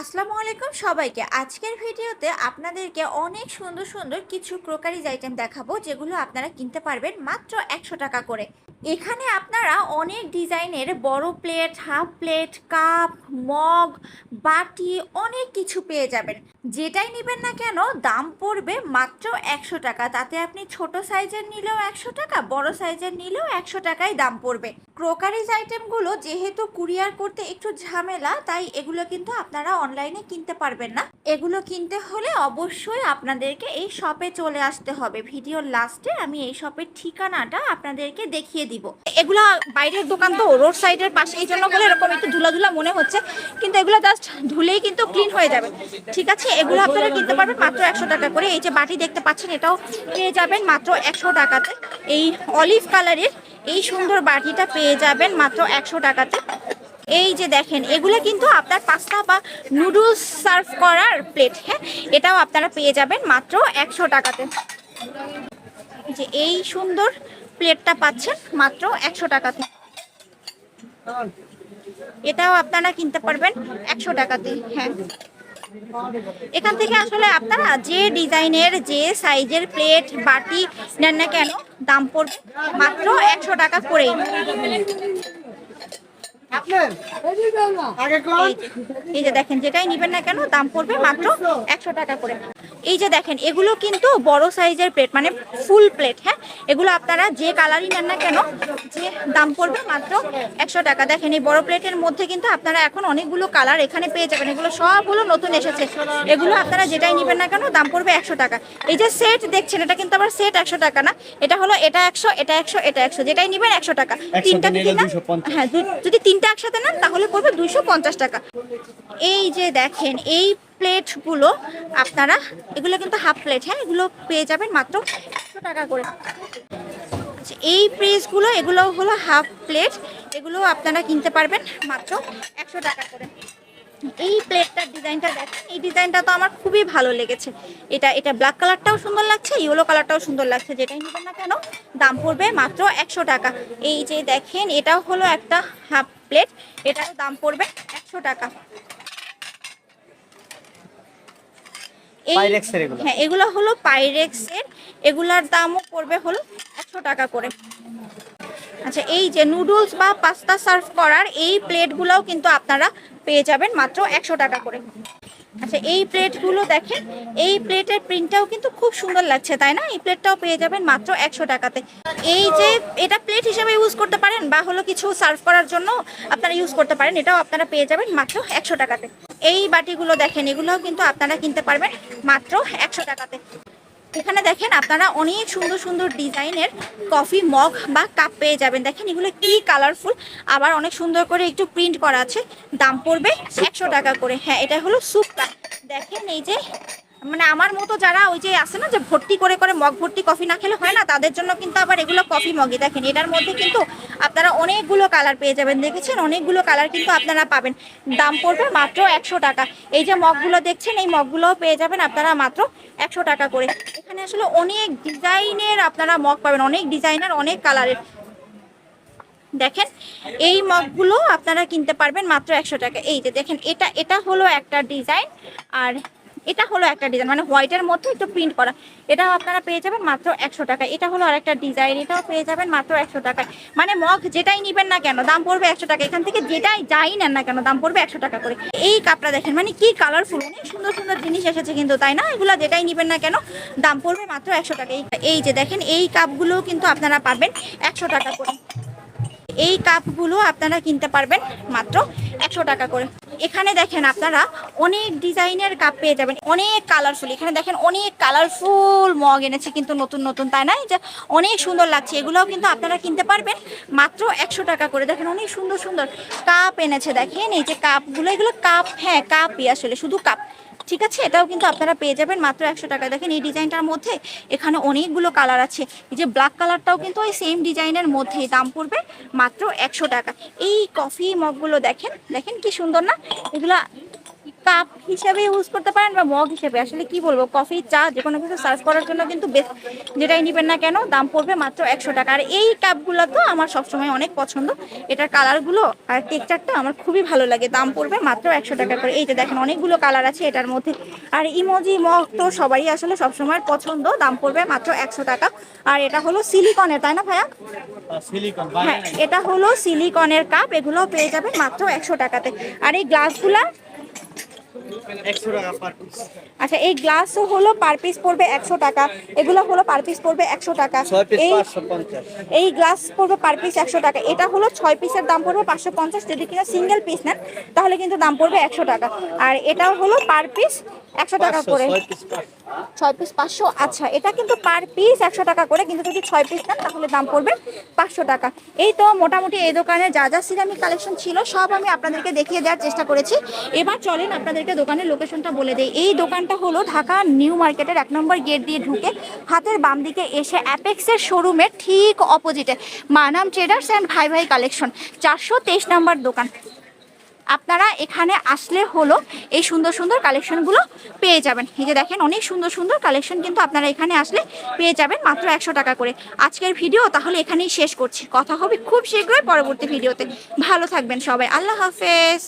আসসালামু আলাইকুম সবাইকে। আজকের ভিডিওতে আপনাদেরকে অনেক সুন্দর সুন্দর কিছু ক্রোকারিজ আইটেম দেখাবো, যেগুলো আপনারা কিনতে পারবেন মাত্র একশো টাকা করে। এখানে আপনারা অনেক ডিজাইনের বড় plate, half plate, cup, mug, বাটি, অনেক কিছু পেয়ে যাবেন। যেটাই নেবেন না কেন, দাম পড়বে মাত্র একশো টাকা। তাতে আপনি ছোট সাইজের নিলেও একশো টাকা, বড় সাইজের নিলেও একশো টাকাই দাম পড়বে। ক্রোকারিজ আইটেমগুলো যেহেতু কুরিয়ার করতে একটু ঝামেলা, তাই এগুলো কিন্তু আপনারা অনলাইনে কিনতে পারবেন না। এগুলো কিনতে হলে অবশ্যই আপনাদেরকে এই শপে চলে আসতে হবে। ভিডিওর লাস্টে আমি এই শপের ঠিকানাটা আপনাদেরকে দেখিয়ে দিব। এগুলো বাইরের দোকান তো রোড সাইডের পাশে, এই জন্য বলে এরকম একটু ধুলা ধুলা মনে হচ্ছে। কিন্তু এগুলো জাস্ট ধুলেই কিন্তু ক্লিন হয়ে যাবে। ঠিক আছে? এগুলো আপনারা কিনতে পারবেন মাত্র একশো টাকা করে। এই যে বাটি দেখতে পাচ্ছেন, এটাও পেয়ে যাবেন মাত্র একশো টাকাতে। এই অলিভ কালারের এই সুন্দর বাটিটা পেয়ে যাবেন মাত্র একশো টাকাতে। এই যে দেখেন, এগুলো কিন্তু আপনার পাস্তা বা নুডলস সার্ভ করার প্লেট হ্যাঁ? এটাও আপনারা পেয়ে যাবেন মাত্র একশো টাকাতে। যে এই সুন্দর প্লেটটা পাচ্ছেন মাত্র একশো টাকাতে এটাও আপনারা কিনতে পারবেন একশো টাকাতে হ্যাঁ। এখান থেকে আসলে আপনারা যে ডিজাইনের যে সাইজের প্লেট বাটি নেন না কেন দাম পড়বে মাত্র একশো টাকা করেই। এই যে- এই যে দেখেন যেটাই নিবেন না কেন দাম পড়বে মাত্র একশো টাকা করে। এই যে দেখেন এগুলো কিন্তু বড় সাইজের প্লেট মানে ফুল প্লেট হ্যাঁ? এগুলো আপনারা যে কালারই নেন না কেন যে দাম পড়বে মাত্র একশো টাকা। দেখেন এই বড় প্লেটের মধ্যে কিন্তু আপনারা এখন অনেকগুলো কালার এখানে পেয়ে যাবেন। এগুলো সবগুলো নতুন এসেছে। এগুলো আপনারা যেটাই নিবেন না কেন দাম পড়বে একশো টাকা। এই যে সেট দেখছেন এটা কিন্তু আবার সেট একশো টাকা না। এটা হলো এটা একশো এটা একশো এটা একশো। যেটাই নিবেন একশো টাকা। তিনটা যদি না হ্যাঁ যদি তিনটা একসাথে নেন তাহলে পড়বে দুইশো পঞ্চাশ টাকা। এই যে দেখেন এই প্লেটগুলো আপনারা এগুলো কিন্তু হাফ প্লেট হ্যাঁ? এগুলো পেয়ে যাবেন মাত্র একশো টাকা করে। আচ্ছা, এই প্রেসগুলো এগুলো হলো হাফ প্লেট এগুলো আপনারা কিনতে পারবেন মাত্র একশো টাকা করে। এই প্লেটটার ডিজাইনটা দেখেন এই ডিজাইনটা তো আমার খুবই ভালো লেগেছে। এটা এটা ব্ল্যাক কালারটাও সুন্দর লাগছে ইয়েলো কালারটাও সুন্দর লাগছে যেটাই নেবেন না কেন দাম পড়বে মাত্র একশো টাকা। এই যে দেখেন এটাও হলো একটা হাফ প্লেট এটারও দাম পড়বে একশো টাকা এই- পাইরেক্সের এগুলো। হ্যাঁ এগুলো হলো পাইরেক্সের এগুলার দামও পড়বে হলো একশো টাকা করে। আচ্ছা এই যে নুডলস বা পাস্তা সার্ভ করার এই প্লেটগুলোও কিন্তু আপনারা পেয়ে যাবেন মাত্র একশো টাকা করে। আচ্ছা এই প্লেটগুলো দেখেন এই প্লেটের প্রিন্টটাও কিন্তু খুব সুন্দর লাগছে তাই না? এই প্লেটটাও পেয়ে যাবেন মাত্র একশো টাকাতে। এই যে এটা প্লেট হিসেবে ইউজ করতে পারেন বা হলো কিছু সার্ভ করার জন্য আপনারা ইউজ করতে পারেন এটাও আপনারা পেয়ে যাবেন মাত্র একশো টাকাতে। এই বাটিগুলো দেখেন, এগুলোও কিন্তু আপনারা কিনতে পারবেন মাত্র একশো টাকাতে। এখানে দেখেন আপনারা অনেক সুন্দর সুন্দর ডিজাইনের কফি মগ বা কাপ পেয়ে যাবেন। দেখেন এগুলো কি কালারফুল আবার অনেক সুন্দর করে একটু প্রিন্ট করা আছে। দাম পড়বে একশো টাকা করে। হ্যাঁ এটা হলো স্যুপ কাপ দেখেন এই যে মানে আমার মতো যারা ওই যে আছে না, যে ভর্তি করে করে মগ ভর্তি কফি না খেলে হয় না, তাদের জন্য কিন্তু আবার এগুলো কফি মগে দেখেন, এটার মধ্যে কিন্তু আপনারা অনেকগুলো কালার পেয়ে যাবেন, দেখেছেন? অনেকগুলো কালার কিন্তু আপনারা পাবেন। দাম পড়বে মাত্র একশো টাকা। এই যে মগগুলো দেখছেন, এই মগগুলোও পেয়ে যাবেন আপনারা মাত্র একশো টাকা করে। এখানে আসলে অনেক ডিজাইনের আপনারা মগ পাবেন, অনেক ডিজাইনের, অনেক কালারের। দেখেন, এই মগগুলো আপনারা কিনতে পারবেন মাত্র একশো টাকা। এই যে দেখেন, এটা এটা হলো একটা ডিজাইন। আর এটা হলো একটা ডিজাইন মানে হোয়াইটের মধ্যে একটু প্রিন্ট করা। এটাও আপনারা পেয়ে যাবেন মাত্র একশো টাকা এটা হলো আরেকটা ডিজাইন এটাও পেয়ে যাবেন মাত্র একশো টাকায়। মানে মগ যেটাই নিবেন না কেন, দাম পড়বে একশো টাকা। এখান থেকে যেটাই যাই নেন না কেন, দাম পড়বে একশো টাকা করে। এই কাপটা দেখেন মানে কি কালারফুল অনেক সুন্দর সুন্দর জিনিস এসেছে কিন্তু, তাই না? এগুলো যেটাই নিবেন না কেন, দাম পড়বে মাত্র একশো টাকা। এই- এই যে দেখেন, এই কাপগুলোও কিন্তু আপনারা পাবেন একশো টাকা করে। এই কাপগুলো আপনারা কিনতে পারবেন মাত্র একশো টাকা করে। এখানে দেখেন আপনারা অনেক ডিজাইনের কাপ পেয়ে যাবেন, অনেক কালারফুল এখানে দেখেন অনেক কালারফুল মগ এনেছে কিন্তু নতুন নতুন, তাই না? যে অনেক সুন্দর লাগছে, এগুলোও কিন্তু আপনারা কিনতে পারবেন মাত্র একশো টাকা করে। দেখেন অনেক সুন্দর সুন্দর কাপ এনেছে, দেখেন এই যে কাপগুলো, এগুলো কাপ হ্যাঁ কাপই আসলে, শুধু কাপ, ঠিক আছে? এটাও কিন্তু আপনারা পেয়ে যাবেন মাত্র একশো টাকা। দেখেন এই ডিজাইনটার মধ্যে এখানে অনেকগুলো কালার আছে। এই যে ব্ল্যাক কালারটাও কিন্তু ওই সেম ডিজাইনের মধ্যেই দাম পড়বে মাত্র একশো টাকা। এই কফি মগগুলো দেখেন দেখেন কি সুন্দর না? এগুলা কাপ হিসেবে ইউজ করতে পারেন বা মগ হিসেবে। আসলে কি বলব কফি চা যে কোনো কিছু সার্ভ করার জন্য কিন্তু বেশ যেটাই নেবেন না কেন দাম পড়বে মাত্র একশো টাকা। আর এই কাপগুলো তো আমার সবসময় অনেক পছন্দ। এটার কালারগুলো আর টেক্সচারটা আমার খুবই ভালো লাগে। দাম পড়বে মাত্র একশো টাকা করে। এই যে দেখেন অনেকগুলো কালার আছে এটার মধ্যে। আর ইমোজি মগ তো সবারই আসলে সবসময় পছন্দ। দাম পড়বে মাত্র একশো টাকা। আর এটা হলো সিলিকনের তাই না ভাইয়া? হ্যাঁ এটা হলো সিলিকনের কাপ এগুলো পেয়ে যাবেন মাত্র একশো টাকাতে। আর এই গ্লাসগুলা একশো টাকা পার পিস আচ্ছা এই গ্লাসও হলো পার পিস পড়বে একশো টাকা। এগুলো হলো পার পিস পড়বে একশো টাকা। এই এই গ্লাস পড়বে পার পিস একশো টাকা। এটা হলো ছয় পিসের দাম পড়বে পাঁচশো পঞ্চাশ। যদি কিনা সিঙ্গেল পিস নেন তাহলে কিন্তু দাম পড়বে একশো টাকা। আর এটাও হলো পার পিস একশো টাকা করে। ছয় পিস পাঁচশো। আচ্ছা এটা কিন্তু পার পিস একশো টাকা করে কিন্তু যদি ছয় পিস নেন তাহলে দাম পড়বে পাঁচশো টাকা। এই তো মোটামুটি এই দোকানে যা যা সিরামিক কালেকশন ছিল সব আমি আপনাদেরকে দেখিয়ে দেওয়ার চেষ্টা করেছি। এবার চলেন আপনাদেরকে দোকানের লোকেশনটা বলে দেই। এই দোকানটা হলো ঢাকা নিউ মার্কেটের এক নম্বর গেট দিয়ে ঢুকে হাতের বাম দিকে এসে অ্যাপেক্সের শোরুমের ঠিক অপোজিটে মানাম ট্রেডার্স অ্যান্ড ভাই ভাই কালেকশন চারশো তেইশ নম্বর দোকান। আপনারা এখানে আসলে হলো এই সুন্দর সুন্দর কালেকশনগুলো পেয়ে যাবেন। এই যে দেখেন অনেক সুন্দর সুন্দর কালেকশন কিন্তু আপনারা এখানে আসলে পেয়ে যাবেন মাত্র একশো টাকা করে। আজকের ভিডিও তাহলে এখানেই শেষ করছি। কথা হবে খুব শীঘ্রই পরবর্তী ভিডিওতে। ভালো থাকবেন সবাই। আল্লাহ হাফেজ।